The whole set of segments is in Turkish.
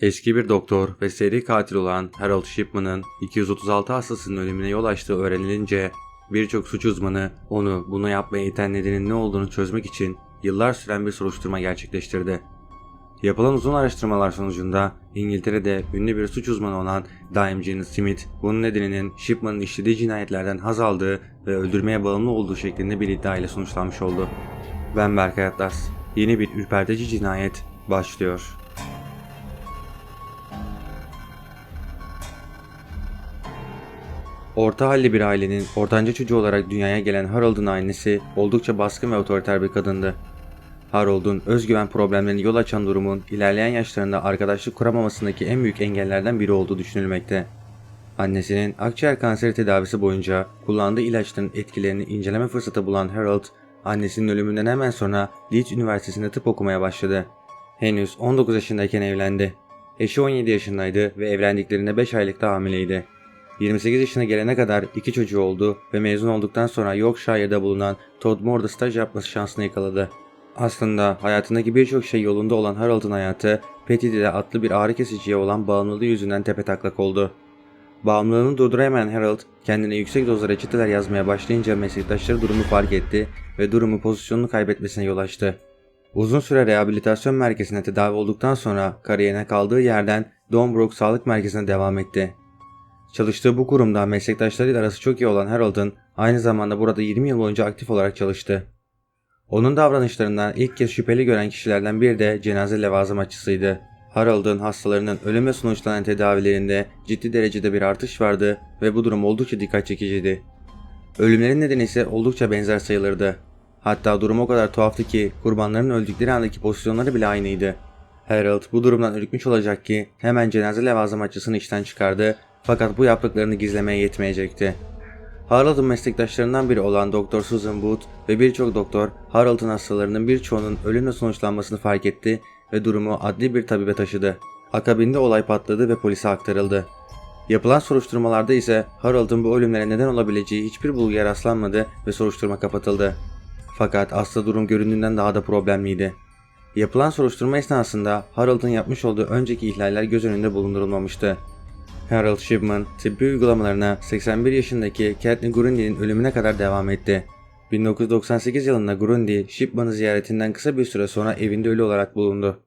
Eski bir doktor ve seri katil olan Harold Shipman'ın 236 hastasının ölümüne yol açtığı öğrenilince birçok suç uzmanı onu bunu yapmaya iten nedenin ne olduğunu çözmek için yıllar süren bir soruşturma gerçekleştirdi. Yapılan uzun araştırmalar sonucunda İngiltere'de ünlü bir suç uzmanı olan Diamond Smith bunun nedeninin Shipman'ın işlediği cinayetlerden haz aldığı ve öldürmeye bağımlı olduğu şeklinde bir iddia ile sonuçlanmış oldu. Ben Berkay Atlas. Yeni bir ürpertici cinayet başlıyor. Orta halli bir ailenin ortanca çocuğu olarak dünyaya gelen Harold'un annesi oldukça baskın ve otoriter bir kadındı. Harold'un özgüven problemlerine yol açan durumun ilerleyen yaşlarında arkadaşlık kuramamasındaki en büyük engellerden biri olduğu düşünülmekte. Annesinin akciğer kanseri tedavisi boyunca kullandığı ilaçların etkilerini inceleme fırsatı bulan Harold, annesinin ölümünden hemen sonra Leeds Üniversitesi'nde tıp okumaya başladı. Henüz 19 yaşındayken evlendi. Eşi 17 yaşındaydı ve evlendiklerinde 5 aylıkta hamileydi. 28 yaşına gelene kadar iki çocuğu oldu ve mezun olduktan sonra Yorkshire'da bulunan Todmore'da staj yapması şansını yakaladı. Aslında hayatındaki birçok şey yolunda olan Harold'un hayatı Petit'de adlı bir ağrı kesiciye olan bağımlılığı yüzünden tepetaklak oldu. Bağımlılığını durduramayan Harold kendine yüksek dozda reçeteler yazmaya başlayınca meslektaşları durumu fark etti ve durumu pozisyonunu kaybetmesine yol açtı. Uzun süre rehabilitasyon merkezine tedavi olduktan sonra kariyerine kaldığı yerden Donbrook Sağlık Merkezi'ne devam etti. Çalıştığı bu kurumda meslektaşlarıyla arası çok iyi olan Harold'un aynı zamanda burada 20 yıl boyunca aktif olarak çalıştı. Onun davranışlarından ilk kez şüpheli gören kişilerden biri de cenaze levazımatçısıydı. Harold'un hastalarının ölüme sonuçlanan tedavilerinde ciddi derecede bir artış vardı ve bu durum oldukça dikkat çekiciydi. Ölümlerin nedeni ise oldukça benzer sayılırdı. Hatta durum o kadar tuhaftı ki kurbanların öldükleri andaki pozisyonları bile aynıydı. Harold bu durumdan ürkmüş olacak ki hemen cenaze levazımatçısını işten çıkardı fakat bu yaptıklarını gizlemeye yetmeyecekti. Harold'un meslektaşlarından biri olan Doktor Susan Booth ve birçok doktor Harold'un hastalarının birçoğunun ölümle sonuçlanmasını fark etti ve durumu adli bir tabibe taşıdı. Akabinde olay patladı ve polise aktarıldı. Yapılan soruşturmalarda ise Harold'un bu ölümlere neden olabileceği hiçbir bulguya rastlanmadı ve soruşturma kapatıldı. Fakat aslında durum göründüğünden daha da problemliydi. Yapılan soruşturma esnasında Harold'un yapmış olduğu önceki ihlaller göz önünde bulundurulmamıştı. Harold Shipman tıbbi uygulamalarına 81 yaşındaki Kathleen Grundy'nin ölümüne kadar devam etti. 1998 yılında Grundy, Shipman'ı ziyaretinden kısa bir süre sonra evinde ölü olarak bulundu.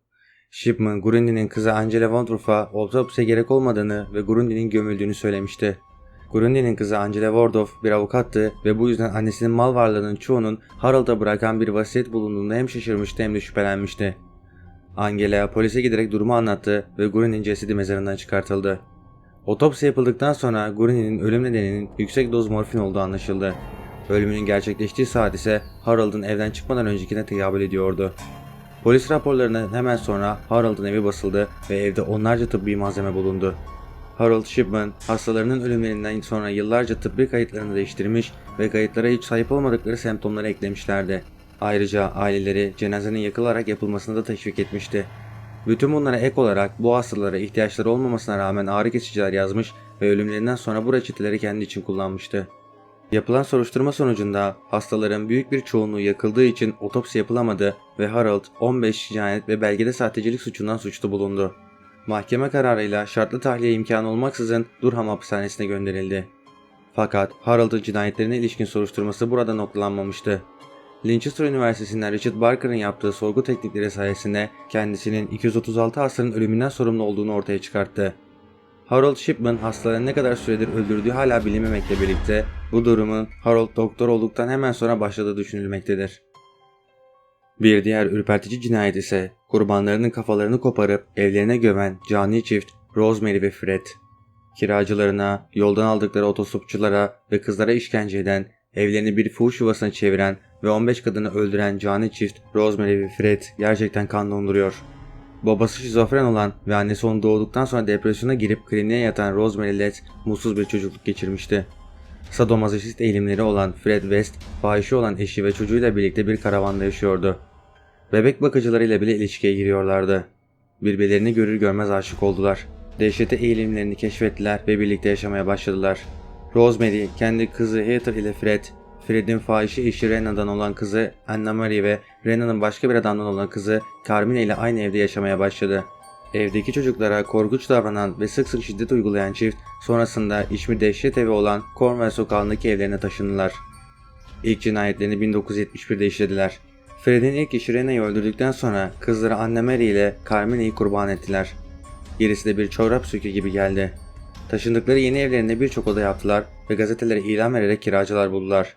Shipman, Grundy'nin kızı Angela Wondroff'a otopsiye gerek olmadığını ve Grundy'nin gömüldüğünü söylemişti. Grundy'nin kızı Angela Wardorf bir avukattı ve bu yüzden annesinin mal varlığının çoğunun Harold'a bırakan bir vasiyet bulunduğunda hem şaşırmıştı hem de şüphelenmişti. Angela polise giderek durumu anlattı ve Grundy'nin cesedi mezarından çıkartıldı. Otopsi yapıldıktan sonra Gurney'nin ölüm nedeninin yüksek doz morfin olduğu anlaşıldı. Ölümünün gerçekleştiği saat ise Harold'un evden çıkmadan öncekine tekabül ediyordu. Polis raporlarından hemen sonra Harold'un evi basıldı ve evde onlarca tıbbi malzeme bulundu. Harold Shipman hastalarının ölümlerinden sonra yıllarca tıbbi kayıtlarını değiştirmiş ve kayıtlara hiç sahip olmadıkları semptomları eklemişlerdi. Ayrıca aileleri cenazenin yakılarak yapılmasını da teşvik etmişti. Bütün bunlara ek olarak bu hastalara ihtiyaçları olmamasına rağmen ağrı kesiciler yazmış ve ölümlerinden sonra bu reçeteleri kendi için kullanmıştı. Yapılan soruşturma sonucunda hastaların büyük bir çoğunluğu yakıldığı için otopsi yapılamadı ve Harold 15 cinayet ve belgede sahtecilik suçundan suçlu bulundu. Mahkeme kararıyla şartlı tahliye imkanı olmaksızın Durham hapishanesine gönderildi. Fakat Harold'un cinayetlerine ilişkin soruşturması burada noktalanmamıştı. Linchester Üniversitesi'nden Richard Barker'ın yaptığı sorgu teknikleri sayesinde kendisinin 236 hastanın ölümünden sorumlu olduğunu ortaya çıkarttı. Harold Shipman hastaları ne kadar süredir öldürdüğü hala bilinmemekle birlikte bu durumun Harold doktor olduktan hemen sonra başladığı düşünülmektedir. Bir diğer ürpertici cinayet ise kurbanlarının kafalarını koparıp evlerine gömen cani çift Rosemary ve Fred. Kiracılarına, yoldan aldıkları otostopçulara ve kızlara işkence eden, evlerini bir fuhuş yuvasına çeviren ve 15 kadını öldüren cani çift Rosemary ve Fred gerçekten kan donduruyor. Babası şizofren olan ve annesi onu doğduktan sonra depresyona girip kliniğe yatan Rosemary Letts mutsuz bir çocukluk geçirmişti. Sadomasochist eğilimleri olan Fred West, fahişe olan eşi ve çocuğuyla birlikte bir karavanda yaşıyordu. Bebek bakıcılarıyla bile ilişkiye giriyorlardı. Birbirlerini görür görmez aşık oldular. Dehşete eğilimlerini keşfettiler ve birlikte yaşamaya başladılar. Rosemary kendi kızı Heather ile Fred, Fred'in fahişe eşi Rena'dan olan kızı Anna Marie ve Rena'nın başka bir adamdan olan kızı Carmine ile aynı evde yaşamaya başladı. Evdeki çocuklara korkunç davranan ve sık sık şiddet uygulayan çift sonrasında İçmir Dehşet Evi olan Cornwall sokağındaki evlerine taşındılar. İlk cinayetlerini 1971'de işlediler. Fred'in ilk eşi Rena'yı öldürdükten sonra kızları Anne Mary ile Carmene'yi kurban ettiler. Gerisi de bir çorap sökü gibi geldi. Taşındıkları yeni evlerinde birçok oda yaptılar ve gazetelere ilan vererek kiracılar buldular.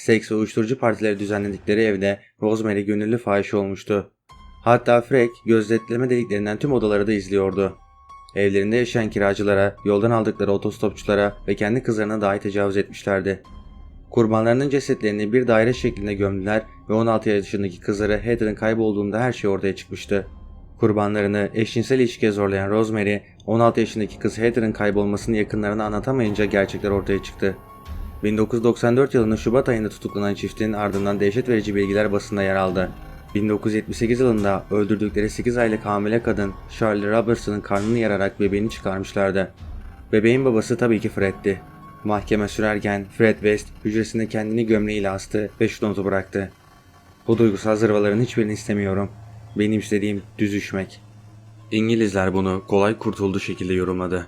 Seks ve uyuşturucu partileri düzenledikleri evde Rosemary gönüllü fahişe olmuştu. Hatta Frank gözetleme deliklerinden tüm odaları da izliyordu. Evlerinde yaşayan kiracılara, yoldan aldıkları otostopçulara ve kendi kızlarına dahi tecavüz etmişlerdi. Kurbanlarının cesetlerini bir daire şeklinde gömdüler ve 16 yaşındaki kızları Heather'ın kaybolduğunda her şey ortaya çıkmıştı. Kurbanlarını eşcinsel ilişkiye zorlayan Rosemary, 16 yaşındaki kız Heather'ın kaybolmasını yakınlarına anlatamayınca gerçekler ortaya çıktı. 1994 yılının Şubat ayında tutuklanan çiftin ardından dehşet verici bilgiler basında yer aldı. 1978 yılında öldürdükleri 8 aylık hamile kadın Charlie Robertson'ın karnını yararak bebeğini çıkarmışlardı. Bebeğin babası tabii ki Fred'ti. Mahkeme sürerken Fred West hücresinde kendini gömleğiyle astı ve şu notu bıraktı. Bu duygusal zırvaların hiçbirini istemiyorum. Benim istediğim düzüşmek. İngilizler bunu kolay kurtulduğu şekilde yorumladı.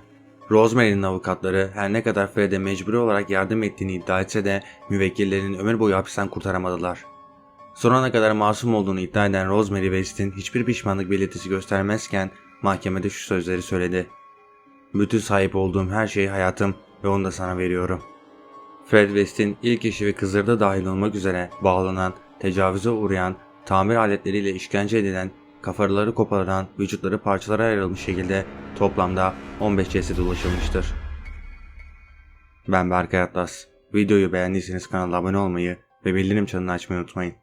Rosemary'nin avukatları her ne kadar Fred'e mecburi olarak yardım ettiğini iddia etse de müvekkillerinin ömür boyu hapisten kurtaramadılar. Son ana kadar masum olduğunu iddia eden Rosemary West'in hiçbir pişmanlık belirtisi göstermezken mahkemede şu sözleri söyledi. Bütün sahip olduğum her şeyi hayatım ve onu da sana veriyorum. Fred West'in ilk eşi ve kızları da dahil olmak üzere bağlanan, tecavüze uğrayan, tamir aletleriyle işkence edilen, kafaları koparılan, vücutları parçalara ayrılmış şekilde toplamda 15 ceset ulaşılmıştır. Ben Berkay Atlas. Videoyu beğendiyseniz kanala abone olmayı ve bildirim çanını açmayı unutmayın.